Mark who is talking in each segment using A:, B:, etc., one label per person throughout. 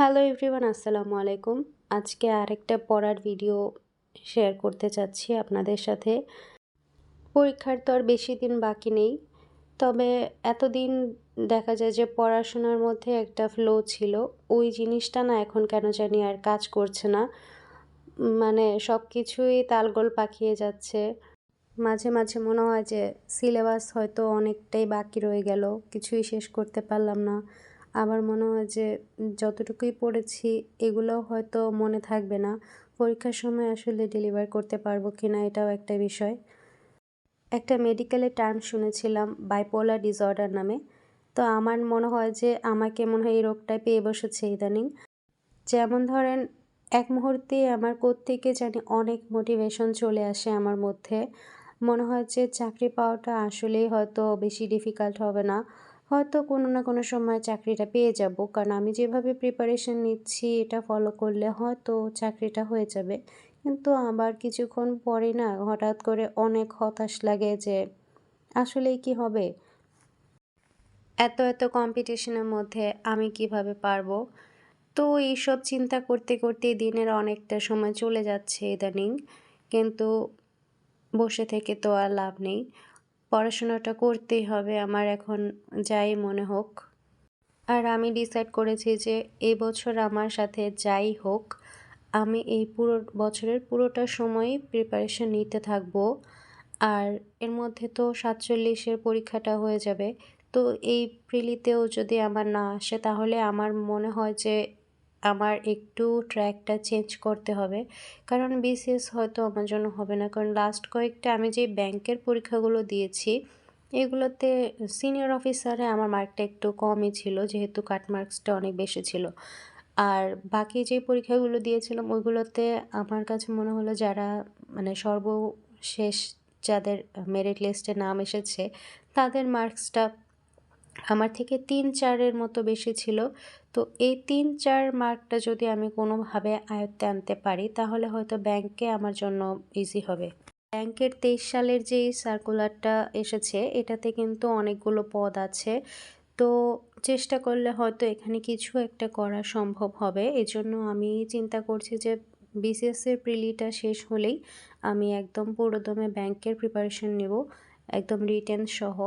A: Hello everyone আসসালামু আলাইকুম আজকে আরেকটা পড়ার ভিডিও শেয়ার করতে চাচ্ছি আপনাদের সাথে। পরীক্ষার তো আর বেশি দিন বাকি নেই। তবে এতদিন দেখা যায় যে পড়াশোনার মধ্যে একটা ফ্লো ছিল। ওই জিনিসটা না এখন কেন জানি আর কাজ করছে না। মানে সব কিছুই তালগোল পাকিয়ে যাচ্ছে। মাঝে মাঝে মনে হয় যে সিলেবাস হয়তো অনেকটাই বাকি রয়ে গেল। কিছুই শেষ করতে পারলাম না। আমার মনে হয় যে যতটুকুই পড়েছি, এগুলো হয়তো মনে থাকবে না। পরীক্ষার সময় আসলে ডেলিভার করতে পারব কি না এটাও একটা বিষয়। একটা মেডিকেলের টার্ম শুনেছিলাম বাইপোলার ডিসঅর্ডার নামে। তো আমার মনে হয় যে আমাকে মনে হয় এই রোগটাই পেয়ে বসেছে ইদানিং। যেমন ধরেন, এক মুহূর্তে আমার কোত্থেকে জানি অনেক মোটিভেশন চলে আসে আমার মধ্যে। মনে হয় যে চাকরি পাওয়াটা আসলেই হয়তো বেশি ডিফিকাল্ট হবে না। হয়তো কোনো না কোনো সময় চাকরিটা পেয়ে যাব। কারণ আমি যেভাবে প্রিপারেশন নিচ্ছি, এটা ফলো করলে হয়তো চাকরিটা হয়ে যাবে। কিন্তু আবার কিছুক্ষণ পরে না হঠাৎ করে অনেক হতাশ লাগে যে, আসলেই কি হবে? এত এত কম্পিটিশনের মধ্যে আমি কীভাবে পারব? তো এইসব চিন্তা করতে করতে দিনের অনেকটা সময় চলে যাচ্ছে ইদানিং। কিন্তু বসে থেকে তো আর লাভ নেই। পড়াশোনাটা করতেই হবে, আমার এখন যাই মনে হোক। আর আমি ডিসাইড করেছি যে এই বছর আমার সাথে যাই হোক, আমি এই পুরো বছরের পুরোটা সময়ই প্রিপারেশন নিতে থাকব। আর এর মধ্যে তো সাতচল্লিশের পরীক্ষাটা হয়ে যাবে, তো এই প্রিলিতেও যদি আমার না আসে, তাহলে আমার মনে হয় যে আমার একটু ট্র্যাকটা চেঞ্জ করতে হবে। কারণ বিসিএস হয়তো আমার জন্য হবে না। কারণ লাস্ট কয়েকটা আমি যে ব্যাংকের পরীক্ষাগুলো দিয়েছি, এগুলোতে সিনিয়র অফিসারে আমার মার্কটা একটু কমই ছিল, যেহেতু কাট মার্কসটা অনেক বেশি ছিল। আর বাকি যে পরীক্ষাগুলো দিয়েছিলাম, ওইগুলোতে আমার কাছে মনে হলো যারা মানে সর্বশেষ যাদের মেরিট লিস্টে নাম এসেছে, তাদের মার্কসটা আমার থেকে তিন চারের মতো বেশি ছিল। তো এই তিন চার মার্কটা যদি আমি কোনোভাবে আয়ত্তে আনতে পারি, তাহলে হয়তো ব্যাংকে আমার জন্য ইজি হবে। ব্যাংকের তেইশ সালের যে সার্কুলারটা এসেছে, এটাতে কিন্তু অনেকগুলো পদ আছে। তো চেষ্টা করলে হয়তো এখানে কিছু একটা করা সম্ভব হবে। এজন্য আমি চিন্তা করছি যে বিসিএসের প্রিলিটা শেষ হলেই আমি একদম পুরোদমে ব্যাংকের প্রিপারেশন নেব, একদম রিটেন সহ।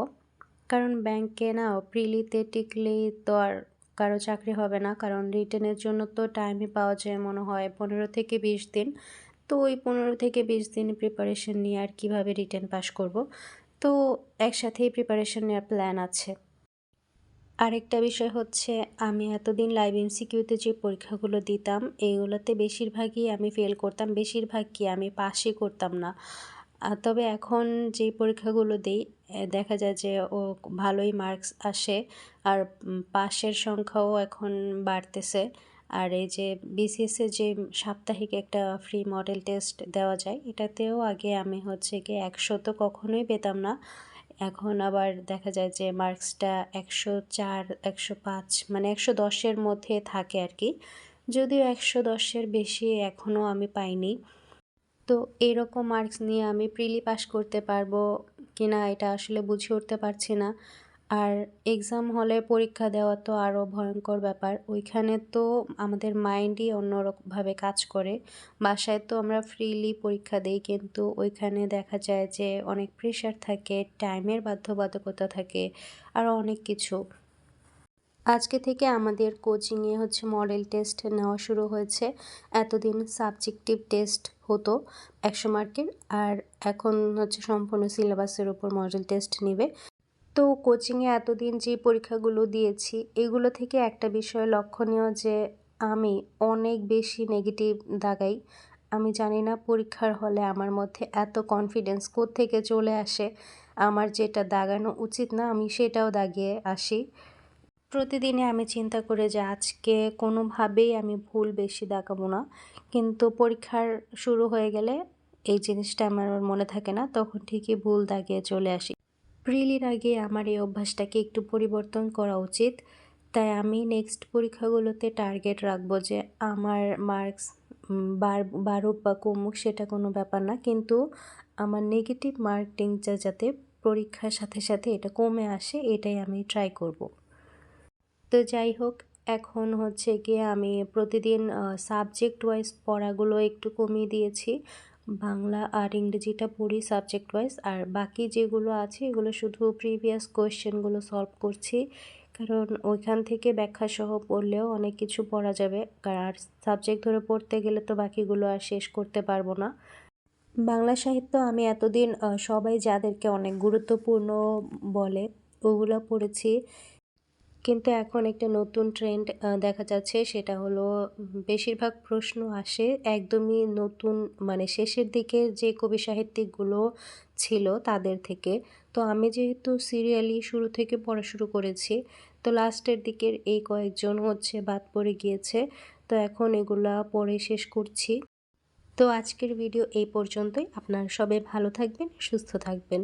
A: কারণ ব্যাংকে না প্রিলিতে টিকলেই তো আর কারও চাকরি হবে না। কারণ রিটেনের জন্য তো টাইমই পাওয়া যায় মনে হয় পনেরো থেকে বিশ দিন। তো ওই পনেরো থেকে বিশ দিন প্রিপারেশন নিয়ে আর কীভাবে রিটেন পাস করব? তো একসাথেই প্রিপারেশন নেওয়ার প্ল্যান আছে। আরেকটা বিষয় হচ্ছে, আমি এতদিন লাইভ এমসিকিউতে যে পরীক্ষাগুলো দিতাম এইগুলোতে বেশিরভাগই আমি ফেল করতাম বেশিরভাগ কি আমি পাসই করতাম না। তবে এখন যে পরীক্ষাগুলো দিই দেখা যায় যে ও ভালোই মার্কস আসে, আর পাশের সংখ্যাও এখন বাড়তেছে। আর এই যে বিসিএসে যে সাপ্তাহিক একটা ফ্রি মডেল টেস্ট দেওয়া যায়, এটাতেও আগে আমি হচ্ছে কি একশো তো কখনোই পেতাম না। এখন আবার দেখা যায় যে মার্কসটা একশো চার, একশো পাঁচ মানে একশো দশের মধ্যে থাকে আর কি। যদিও একশো দশের বেশি এখনও আমি পাইনি। তো এরকম মার্কস নিয়ে আমি প্রিলি পাস করতে পারব কি না এটা আসলে বুঝে উঠতে পারছি না। আর এক্সাম হলে পরীক্ষা দেওয়া তো আরও ভয়ঙ্কর ব্যাপার। ওইখানে তো আমাদের মাইন্ডই অন্যরকমভাবে কাজ করে। বাসায় তো আমরা ফ্রিলি পরীক্ষা দিই, কিন্তু ওইখানে দেখা যায় যে অনেক প্রেশার থাকে টাইমের বাধ্যবাধকতা থাকে আরও অনেক কিছু। আজকে থেকে আমাদের কোচিংয়ে হচ্ছে মডেল টেস্ট নেওয়া শুরু হয়েছে। এতদিন সাবজেক্টিভ টেস্ট হতো একশো মার্কের আর এখন হচ্ছে সম্পূর্ণ সিলেবাসের উপর মডেল টেস্ট নেবে। তো কোচিংয়ে এতদিন যে পরীক্ষাগুলো দিয়েছি, এগুলো থেকে একটা বিষয় লক্ষণীয় যে আমি অনেক বেশি নেগেটিভ দাগাই। আমি জানি না পরীক্ষার হলে আমার মধ্যে এত কনফিডেন্স থেকে চলে আসে। আমার যেটা দাগানো উচিত না, আমি সেটাও দাগিয়ে আসি। প্রতিদিনে আমি চিন্তা করে যে আজকে কোনোভাবেই আমি ভুল বেশি দেখাবো না। কিন্তু পরীক্ষার শুরু হয়ে গেলে এই জিনিসটা আমার মনে থাকে না, তখন ঠিকই ভুল দাগিয়ে চলে আসি। প্রিলির আগে আমার এই অভ্যাসটাকে একটু পরিবর্তন করা উচিত। তাই আমি নেক্সট পরীক্ষাগুলোতে টার্গেট রাখব যে আমার মার্কস বার, বারুক বা কমুক সেটা কোনো ব্যাপার না। কিন্তু আমার নেগেটিভ মার্কিংটা যাতে পরীক্ষার সাথে সাথে এটা কমে আসে, এটাই আমি ট্রাই করব। তো যাই হোক, এখন হচ্ছে গিয়ে আমি প্রতিদিন সাবজেক্ট ওয়াইজ পড়াগুলো একটু কমিয়ে দিয়েছি। বাংলা আর ইংরেজিটা পড়ি সাবজেক্ট ওয়াইজ আর বাকি যেগুলো আছে এগুলো শুধু প্রিভিয়াস কোয়েশ্চেনগুলো সলভ করছি। কারণ ওইখান থেকে ব্যাখ্যা সহ পড়লেও অনেক কিছু পড়া যাবে। আর সাবজেক্ট ধরে পড়তে গেলে তো বাকিগুলো আর শেষ করতে পারব না। বাংলা সাহিত্য আমি এতদিন সবাই যাদেরকে অনেক গুরুত্বপূর্ণ বলে ওগুলো পড়েছি। কিন্তু এখন একটা নতুন ট্রেন্ড দেখা যাচ্ছে, সেটা হলো বেশিরভাগ প্রশ্ন আসে একদমই নতুন মানে শেষের দিকে যে কবি সাহিত্যিকগুলো ছিল তাদের থেকে। তো আমি যেহেতু সিরিয়ালি শুরু থেকে পড়া শুরু করেছি, তো লাস্টের দিকের এই কয়েকজন হচ্ছে বাদ পড়ে গিয়েছে, তো এখন এগুলা পড়ে শেষ করছি। তো আজকের ভিডিও এই পর্যন্তই। আপনারা সবাই ভালো থাকবেন, সুস্থ থাকবেন।